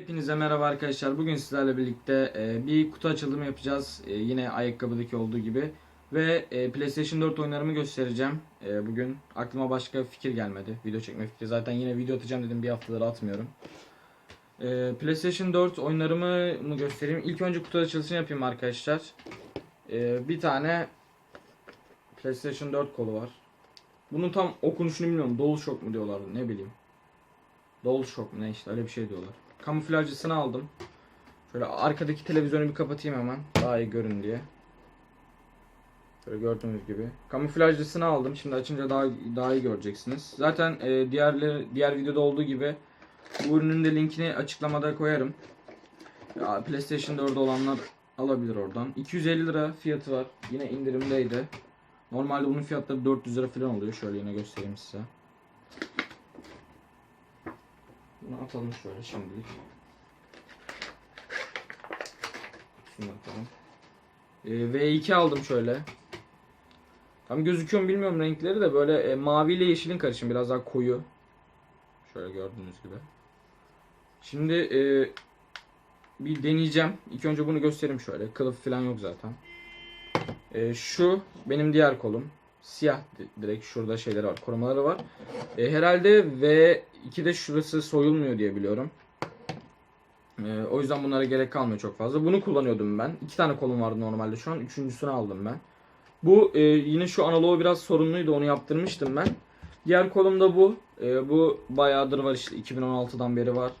Hepinize merhaba arkadaşlar. Bugün sizlerle birlikte e, bir kutu açılımı yapacağız. E, yine ayakkabıdaki olduğu gibi. Ve e, PlayStation 4 oyunlarımı göstereceğim. Bugün aklıma başka fikir gelmedi. Video çekme fikri. Zaten yine video atacağım dedim. Bir haftadır atmıyorum. PlayStation 4 oyunlarımı mı göstereyim? İlk önce kutu açılışını yapayım arkadaşlar. Bir tane PlayStation 4 kolu var. Bunun tam okunuşunu bilmiyorum. DualShock mu diyorlar ne bileyim. DualShock mu ne işte öyle bir şey diyorlar. Kamuflajcısını aldım. Şöyle arkadaki televizyonu bir kapatayım hemen. Daha iyi görün diye. Şöyle gördüğünüz gibi. Kamuflajcısını aldım. Şimdi açınca daha daha iyi göreceksiniz. Zaten e, diğerleri diğer videoda olduğu gibi bu ürünün de linkini açıklamada koyarım. Ya, PlayStation 4 olanlar alabilir oradan. 250 lira fiyatı var. Yine indirimdeydi. Normalde bunun fiyatları 400 lira falan oluyor. Şöyle yine göstereyim size. Bunu atalım şöyle şimdilik. Şunu atalım. Ee, V2 aldım şöyle. Tam gözüküyor mu bilmiyorum renkleri de böyle e, mavi ile yeşilin karışımı biraz daha koyu. Şöyle gördüğünüz gibi. Şimdi e, bir deneyeceğim. İlk önce bunu göstereyim şöyle. Kılıf falan yok zaten. E, şu benim diğer kolum. Siyah di- direkt şurada şeyleri var. Korumaları var. E, herhalde V2'de şurası soyulmuyor diye biliyorum. E, o yüzden bunlara gerek kalmıyor çok fazla. Bunu kullanıyordum ben. İki tane kolum vardı normalde şu an. Üçüncüsünü aldım ben. Bu e, yine şu analoğu biraz sorunluydu. Onu yaptırmıştım ben. Diğer kolum da bu. E, bu bayağıdır var işte. 2016'dan beri var.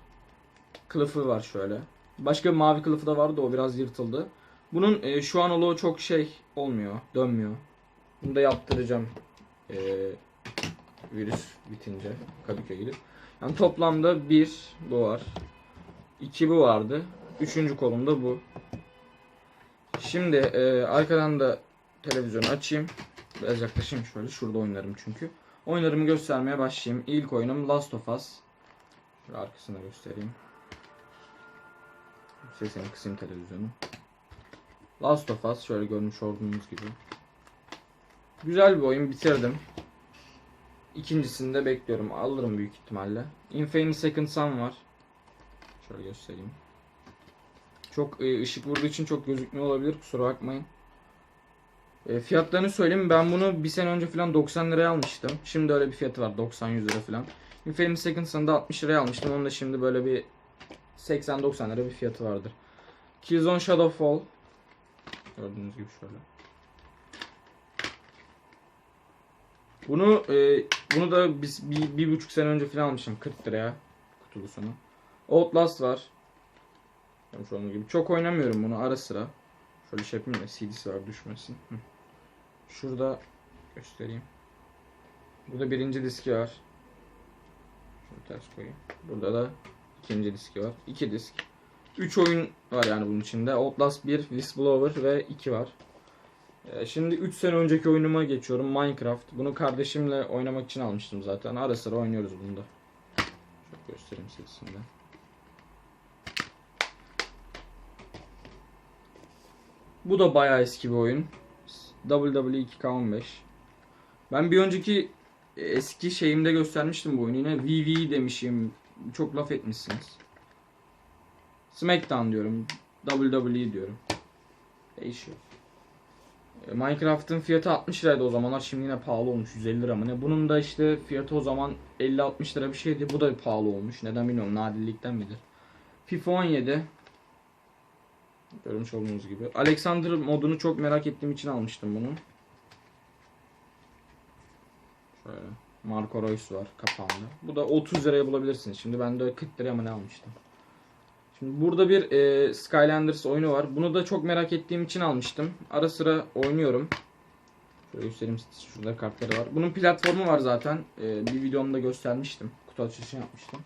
Kılıfı var şöyle. Başka bir mavi kılıfı da vardı. O biraz yırtıldı. Bunun e, şu analoğu çok şey olmuyor. Dönmüyor. Bunu da yaptıracağım. E, virüs bitince Kadıköy'e gidip. Yani toplamda bir bu var. iki bu vardı. Üçüncü kolumda bu. Şimdi e, arkadan da televizyonu açayım. Biraz yaklaşayım şöyle. Şurada oynarım çünkü. Oyunlarımı göstermeye başlayayım. İlk oyunum Last of Us. Şöyle arkasını göstereyim. Sesini kısayım televizyonu. Last of Us şöyle görmüş olduğunuz gibi. Güzel bir oyun bitirdim. İkincisini de bekliyorum. Alırım büyük ihtimalle. Infamous Second Son var. Şöyle göstereyim. Çok e, ışık vurduğu için çok gözükmüyor olabilir. Kusura bakmayın. E, fiyatlarını söyleyeyim. Ben bunu bir sene önce falan 90 liraya almıştım. Şimdi öyle bir fiyatı var. 90-100 lira falan. Infamous Second Son'da 60 liraya almıştım. Onun da şimdi böyle bir 80-90 lira bir fiyatı vardır. Killzone Shadowfall. Gördüğünüz gibi şöyle. Bunu e, bunu da biz bir, bir buçuk sene önce falan almışım 40 liraya kutulusunu. Outlast var. Görmüş olduğunuz gibi. Çok oynamıyorum bunu ara sıra. Şöyle şey yapayım da CD'si var düşmesin. Hı. Şurada göstereyim. Burada birinci diski var. Şunu ters koyayım. Burada da ikinci diski var. İki disk. Üç oyun var yani bunun içinde. Outlast 1, Whistleblower ve 2 var. Ee, Şimdi 3 sene önceki oyunuma geçiyorum. Minecraft. Bunu kardeşimle oynamak için almıştım zaten. Ara sıra oynuyoruz bunda. Şöyle göstereyim sesini de. Bu da bayağı eski bir oyun. WWE 2K15. Ben bir önceki eski şeyimde göstermiştim bu oyunu. Yine VV demişim. Çok laf etmişsiniz. SmackDown diyorum. WWE diyorum. Değişiyor. Minecraft'ın fiyatı 60 liraydı o zamanlar. Şimdi yine pahalı olmuş 150 lira mı ne. Bunun da işte fiyatı o zaman 50-60 lira bir şeydi. Bu da pahalı olmuş. Neden bilmiyorum. Nadirlikten midir? FIFA 17. Görmüş olduğunuz gibi. Alexander modunu çok merak ettiğim için almıştım bunu. Şöyle. Marco Reus var kapağında. Bu da 30 liraya bulabilirsiniz. Şimdi ben de 40 liraya mı ne almıştım. Şimdi burada bir e, Skylanders oyunu var. Bunu da çok merak ettiğim için almıştım. Ara sıra oynuyorum. Şöyle göstereyim size. Şurada kartları var. Bunun platformu var zaten. E, bir videomda göstermiştim. Kutu açılışını yapmıştım.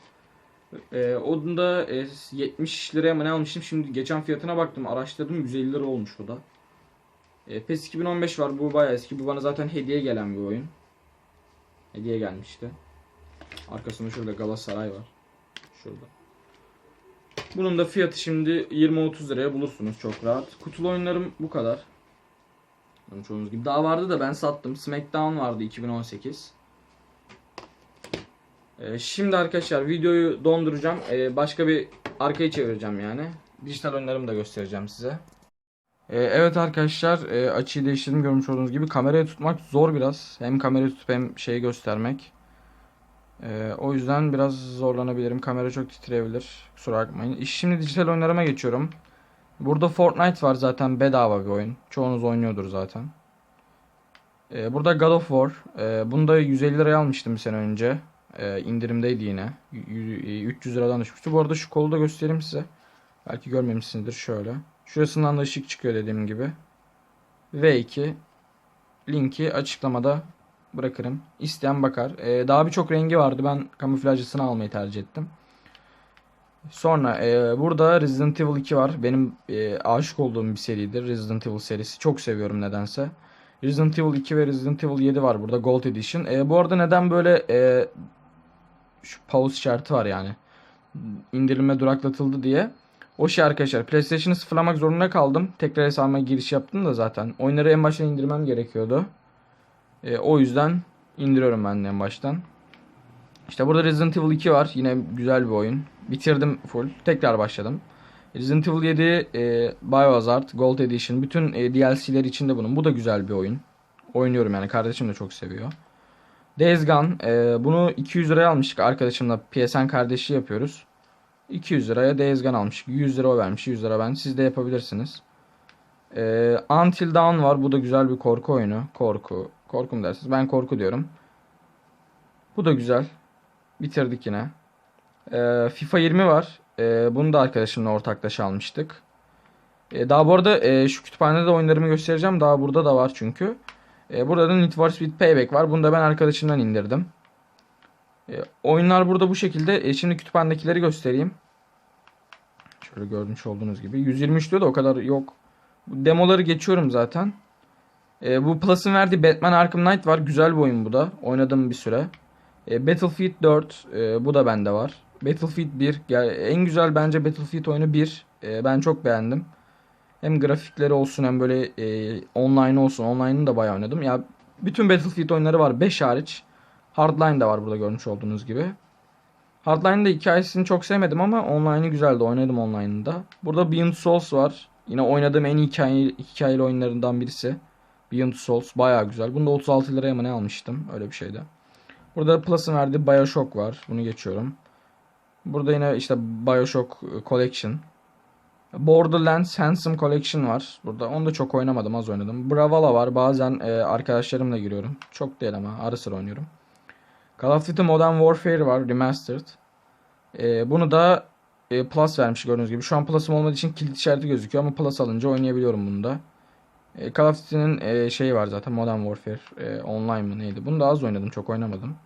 E, onu da e, 70 liraya mı ne almıştım. Şimdi geçen fiyatına baktım. Araştırdım. 150 lira olmuş o da. E, PES 2015 var. Bu bayağı eski. Bu bana zaten hediye gelen bir oyun. Hediye gelmişti. Arkasında şurada Galatasaray var. Şurada. Bunun da fiyatı şimdi 20-30 liraya bulursunuz çok rahat. Kutulu oyunlarım bu kadar. Görmüş olduğunuz gibi. Daha vardı da ben sattım. Smackdown vardı 2018. Ee, şimdi arkadaşlar videoyu donduracağım. Ee, başka bir arkayı çevireceğim yani. Dijital oyunlarımı da göstereceğim size. Ee, evet arkadaşlar e, açıyı değiştirdim görmüş olduğunuz gibi. Kamerayı tutmak zor biraz. Hem kamerayı tutup hem şeyi göstermek. Ee, o yüzden biraz zorlanabilirim. Kamera çok titreyebilir. Kusura bakmayın. Şimdi dijital oyunlarıma geçiyorum. Burada Fortnite var zaten bedava bir oyun. Çoğunuz oynuyordur zaten. Ee, burada God of War. Ee, bunu da 150 liraya almıştım bir sene önce. Ee, indirimdeydi yine. Y- y- 300 liradan düşmüştü. Bu arada şu kolu da göstereyim size. Belki görmemişsinizdir şöyle. Şurasından da ışık çıkıyor dediğim gibi. V2 linki açıklamada bırakırım. İsteyen bakar. Ee, daha birçok rengi vardı. Ben kamuflajlısını almayı tercih ettim. Sonra e, burada Resident Evil 2 var. Benim e, aşık olduğum bir seridir. Resident Evil serisi. Çok seviyorum nedense. Resident Evil 2 ve Resident Evil 7 var burada Gold Edition. E, bu arada neden böyle e, şu pause işareti var yani. İndirilme duraklatıldı diye. O şey arkadaşlar PlayStation'ı sıfırlamak zorunda kaldım. Tekrar hesabıma giriş yaptım da zaten. Oyunları en baştan indirmem gerekiyordu. E, o yüzden indiriyorum ben en baştan. İşte burada Resident Evil 2 var. Yine güzel bir oyun. Bitirdim full. Tekrar başladım. Resident Evil 7 e, Biohazard Gold Edition. Bütün e, DLC'ler içinde bunun. Bu da güzel bir oyun. Oynuyorum yani. Kardeşim de çok seviyor. Days Gone. e, bunu 200 liraya almıştık. Arkadaşımla PSN kardeşi yapıyoruz. 200 liraya Days Gone almıştık. 100 lira o vermiş. 100 lira ben. Siz de yapabilirsiniz. E, Until Dawn var. Bu da güzel bir korku oyunu. Korku. Korku mu dersiniz? Ben korku diyorum. Bu da güzel. Bitirdik yine. Ee, FIFA 20 var. Ee, bunu da arkadaşımla ortaklaşa almıştık. Ee, daha bu arada e, şu kütüphanede oyunlarımı göstereceğim. Daha burada da var çünkü. Ee, burada da Need for Speed Payback var. Bunu da ben arkadaşımdan indirdim. Ee, oyunlar burada bu şekilde. E, şimdi kütüphanedekileri göstereyim. Şöyle görmüş olduğunuz gibi. 123 diyor da o kadar yok. Demoları geçiyorum zaten. Ee, bu Plus'ın verdiği Batman Arkham Knight var. Güzel bir oyun bu da. Oynadım bir süre. E, Battlefield 4 e, bu da bende var. Battlefield 1 yani en güzel bence Battlefield oyunu 1. E, ben çok beğendim. Hem grafikleri olsun hem böyle e, online olsun. Online'ını da bayağı oynadım. Ya bütün Battlefield oyunları var 5 hariç. Hardline de var burada görmüş olduğunuz gibi. Hardline'da hikayesini çok sevmedim ama online'ı güzeldi. Oynadım online'ında. Burada Beyond Souls var. Yine oynadığım en iyi hikayeli, hikayeli oyunlarından birisi. Beyond Souls bayağı güzel. Bunu da 36 liraya mı ne almıştım? Öyle bir şeydi. Burada Plus'ın verdiği Bioshock var. Bunu geçiyorum. Burada yine işte Bioshock Collection. Borderlands Handsome Collection var. Burada onu da çok oynamadım az oynadım. Brawlhalla var. Bazen e, arkadaşlarımla giriyorum. Çok değil ama ara sıra oynuyorum. Call of Duty Modern Warfare var. Remastered. E, bunu da e, Plus vermiş gördüğünüz gibi. Şu an Plus'ım olmadığı için kilit işareti gözüküyor ama Plus alınca oynayabiliyorum bunu da. E, Call of Duty'nin e, şeyi var zaten Modern Warfare e, online mı neydi? Bunu da az oynadım çok oynamadım.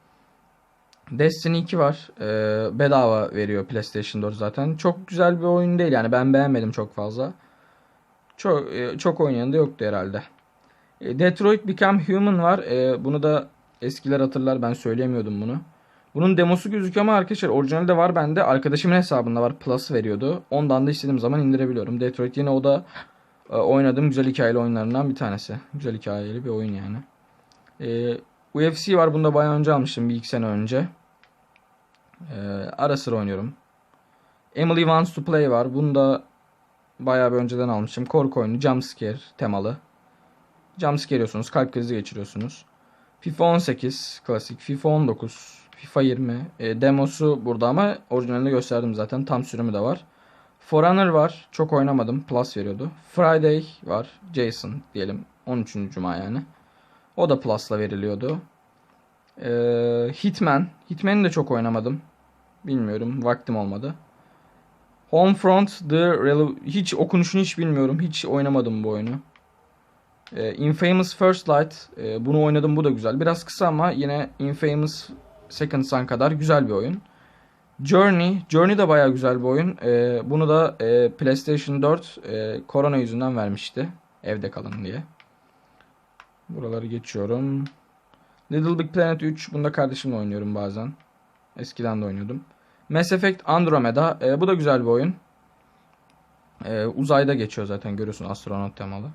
Destiny 2 var. E, bedava veriyor PlayStation 4 zaten. Çok güzel bir oyun değil yani ben beğenmedim çok fazla. Çok e, çok oynayan da yoktu herhalde. E, Detroit Become Human var. E, bunu da eskiler hatırlar ben söyleyemiyordum bunu. Bunun demosu gözüküyor ama arkadaşlar orijinali var bende. Arkadaşımın hesabında var. Plus veriyordu. Ondan da istediğim zaman indirebiliyorum. Detroit yine o da oynadığım güzel hikayeli oyunlarından bir tanesi. Güzel hikayeli bir oyun yani. E, UFC var. Bunu da bayağı önce almıştım. Bir iki sene önce. E, ara sıra oynuyorum. Emily Wants to Play var. Bunu da bayağı bir önceden almışım. Korku oyunu. Jumpscare temalı. Jumpscare yiyorsunuz. Kalp krizi geçiriyorsunuz. FIFA 18 klasik. FIFA 19. FIFA 20. E, demosu burada ama orijinalini gösterdim zaten. Tam sürümü de var. Forerunner var. Çok oynamadım. Plus veriyordu. Friday var. Jason diyelim. 13. Cuma yani. O da Plus'la veriliyordu. Ee, Hitman. Hitman'i de çok oynamadım. Bilmiyorum. Vaktim olmadı. Homefront The Rel- hiç okunuşunu hiç bilmiyorum. Hiç oynamadım bu oyunu. Ee, Infamous First Light. Ee, bunu oynadım. Bu da güzel. Biraz kısa ama yine Infamous Second Son kadar güzel bir oyun. Journey. Journey de bayağı güzel bir oyun. Ee, bunu da e, PlayStation 4 e, korona yüzünden vermişti. Evde kalın diye. Buraları geçiyorum. Little Big Planet 3. Bunu da kardeşimle oynuyorum bazen. Eskiden de oynuyordum. Mass Effect Andromeda. E, bu da güzel bir oyun. E, uzayda geçiyor zaten görüyorsun astronot temalı.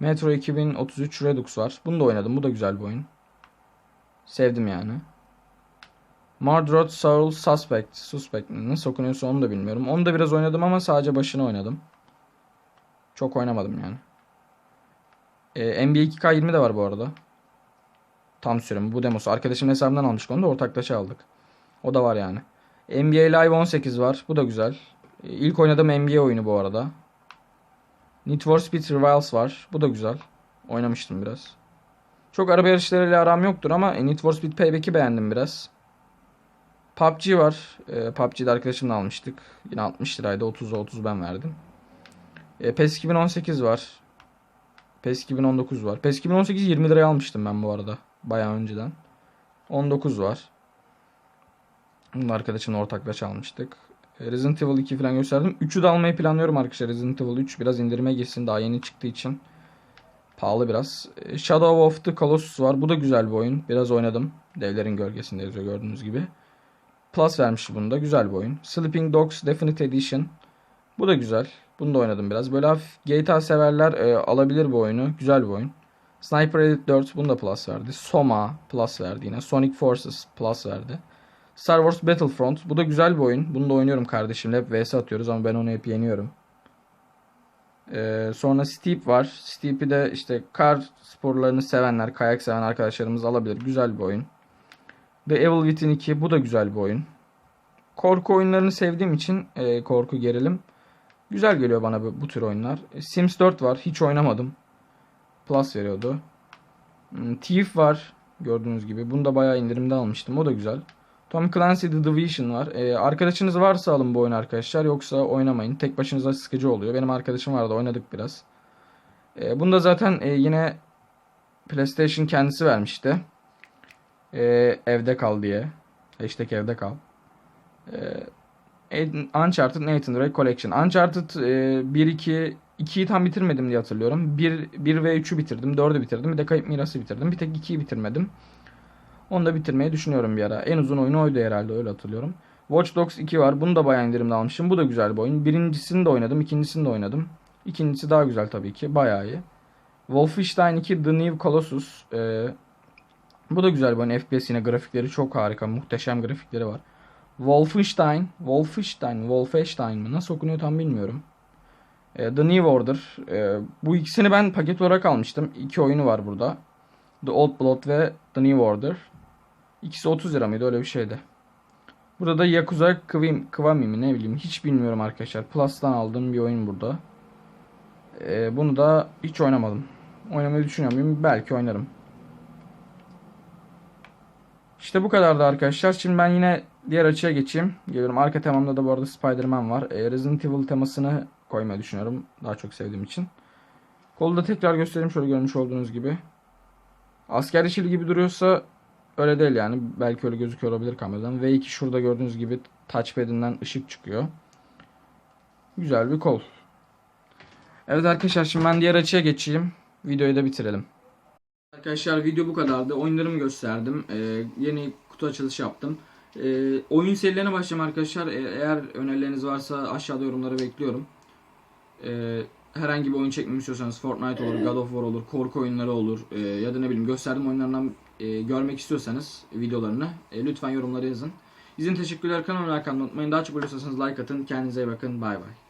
Metro 2033 Redux var. Bunu da oynadım. Bu da güzel bir oyun. Sevdim yani. Mordred Soul Suspect. Suspect nasıl okunuyorsa onu da bilmiyorum. Onu da biraz oynadım ama sadece başını oynadım. Çok oynamadım yani. Ee, NBA 2K20 de var bu arada. Tam sürüm bu demosu. Arkadaşımın hesabından almıştık onu da ortaklaşa aldık. O da var yani. NBA Live 18 var. Bu da güzel. Ee, İlk oynadığım NBA oyunu bu arada. Need for Speed Rivals var. Bu da güzel. Oynamıştım biraz. Çok araba yarışlarıyla aram yoktur ama e, Need for Speed Payback'i beğendim biraz. PUBG var. E, PUBG'de arkadaşımla almıştık. Yine 60 liraydı. 30'a 30 ben verdim. E, PES 2018 var. PES 2019 var. PES 2018 20 liraya almıştım ben bu arada. Bayağı önceden. 19 var. Bunu da arkadaşımla ortaklaşa almıştık. E, Resident Evil 2 falan gösterdim. 3'ü de almayı planlıyorum arkadaşlar. Resident Evil 3 biraz indirime girsin. Daha yeni çıktığı için. Pahalı biraz. Shadow of the Colossus var. Bu da güzel bir oyun. Biraz oynadım. Devlerin gölgesinde gördüğünüz gibi. Plus vermiş bunda. Güzel bir oyun. Sleeping Dogs Definite Edition. Bu da güzel. Bunu da oynadım biraz. Böyle hafif GTA severler e, alabilir bu oyunu. Güzel bir oyun. Sniper Elite 4 bunu da plus verdi. Soma plus verdi yine. Sonic Forces plus verdi. Star Wars Battlefront. Bu da güzel bir oyun. Bunu da oynuyorum kardeşimle. Hep vs atıyoruz ama ben onu hep yeniyorum. Ee, sonra Steep var. Steep'i de işte kar sporlarını sevenler, kayak seven arkadaşlarımız alabilir. Güzel bir oyun. The Evil Within 2. Bu da güzel bir oyun. Korku oyunlarını sevdiğim için e, korku gerilim. Güzel geliyor bana bu, bu tür oyunlar. E, Sims 4 var. Hiç oynamadım. Plus veriyordu. Hmm, Thief var. Gördüğünüz gibi. Bunu da bayağı indirimde almıştım. O da güzel. Tom Clancy The Division var. Ee, arkadaşınız varsa alın bu oyunu arkadaşlar. Yoksa oynamayın. Tek başınıza sıkıcı oluyor. Benim arkadaşım vardı oynadık biraz. Ee, bunu da zaten e, yine PlayStation kendisi vermişti. Ee, evde kal diye. Hashtag evde kal. Ee, Uncharted Nathan Drake Collection. Uncharted e, 1 2 2'yi tam bitirmedim diye hatırlıyorum. 1 1 ve 3'ü bitirdim. 4'ü bitirdim. Bir de Kayıp Mirası bitirdim. Bir tek 2'yi bitirmedim. Onu da bitirmeyi düşünüyorum bir ara. En uzun oyunu oydu herhalde öyle hatırlıyorum. Watch Dogs 2 var. Bunu da bayağı indirimde almışım. Bu da güzel bir oyun. Birincisini de oynadım. ikincisini de oynadım. İkincisi daha güzel tabii ki. Bayağı iyi. Wolfenstein 2 The New Colossus. Ee, bu da güzel bir oyun. FPS yine grafikleri çok harika. Muhteşem grafikleri var. Wolfenstein. Wolfenstein. Wolfenstein mi? Nasıl okunuyor tam bilmiyorum. Ee, The New Order. Ee, bu ikisini ben paket olarak almıştım. İki oyunu var burada. The Old Blood ve The New Order. İkisi 30 lira mıydı öyle bir şeydi. Burada da Yakuza Kiwami, Kiwami mi ne bileyim hiç bilmiyorum arkadaşlar. Plus'tan aldığım bir oyun burada. Ee, bunu da hiç oynamadım. Oynamayı düşünüyor? Belki oynarım. İşte bu kadardı arkadaşlar. Şimdi ben yine diğer açıya geçeyim. Geliyorum. Arka temamda da bu arada Spider-Man var. Ee, Resident Evil temasını koymayı düşünüyorum. Daha çok sevdiğim için. Kolu da tekrar göstereyim şöyle görmüş olduğunuz gibi. Asker yeşili gibi duruyorsa öyle değil yani. Belki öyle gözüküyor olabilir kameradan. V2 şurada gördüğünüz gibi touchpad'inden ışık çıkıyor. Güzel bir kol. Evet arkadaşlar şimdi ben diğer açıya geçeyim. Videoyu da bitirelim. Arkadaşlar video bu kadardı. Oyunlarımı gösterdim. Ee, yeni kutu açılışı yaptım. Ee, oyun serilerine başlayacağım arkadaşlar. Ee, eğer önerileriniz varsa aşağıda yorumlara bekliyorum. Ee, herhangi bir oyun çekmemi istiyorsanız Fortnite olur, God of War olur, korku oyunları olur e, ya da ne bileyim gösterdiğim oyunlarından e, görmek istiyorsanız videolarını e, lütfen yorumlara yazın. İzin teşekkürler. Kanalıma like atmayı unutmayın. Daha çok biliyorsanız like atın. Kendinize iyi bakın. Bay bay.